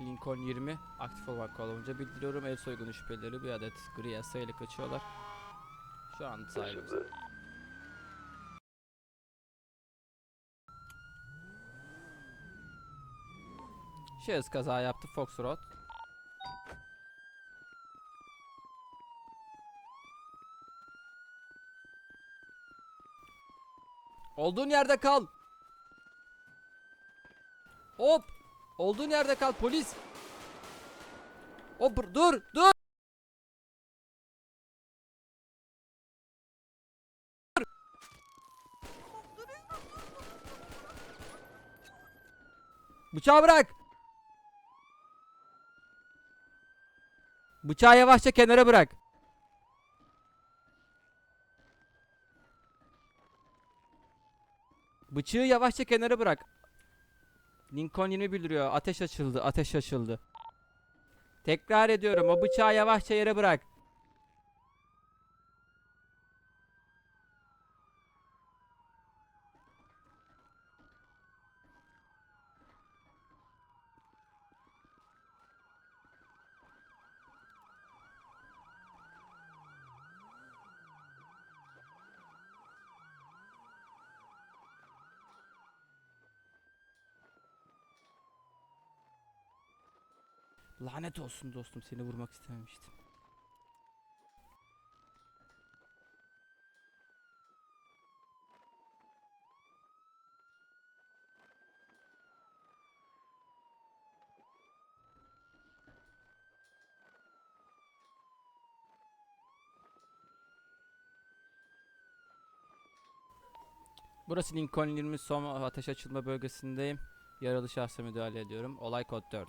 Lincoln 20 aktif olmak olunca bildiriyorum. El soygunu şüpheleri bir adet gri yasayla kaçıyorlar. Şu an sahibimiz. Şahıs kaza yaptı Foxtrot. Olduğun yerde kal. Hop. Olduğun yerde kal polis. Hop dur dur. Bıçağı bırak. Bıçağı yavaşça kenara bırak. Bıçağı yavaşça kenara bırak. Lincoln 20 bildiriyor. Ateş açıldı. Ateş açıldı. Tekrar ediyorum. O bıçağı yavaşça yere bırak. Lanet olsun dostum. Seni vurmak istememiştim. Burası Lincoln 20 son ateş açılma bölgesindeyim. Yaralı şahsa müdahale ediyorum. Olay kod 4.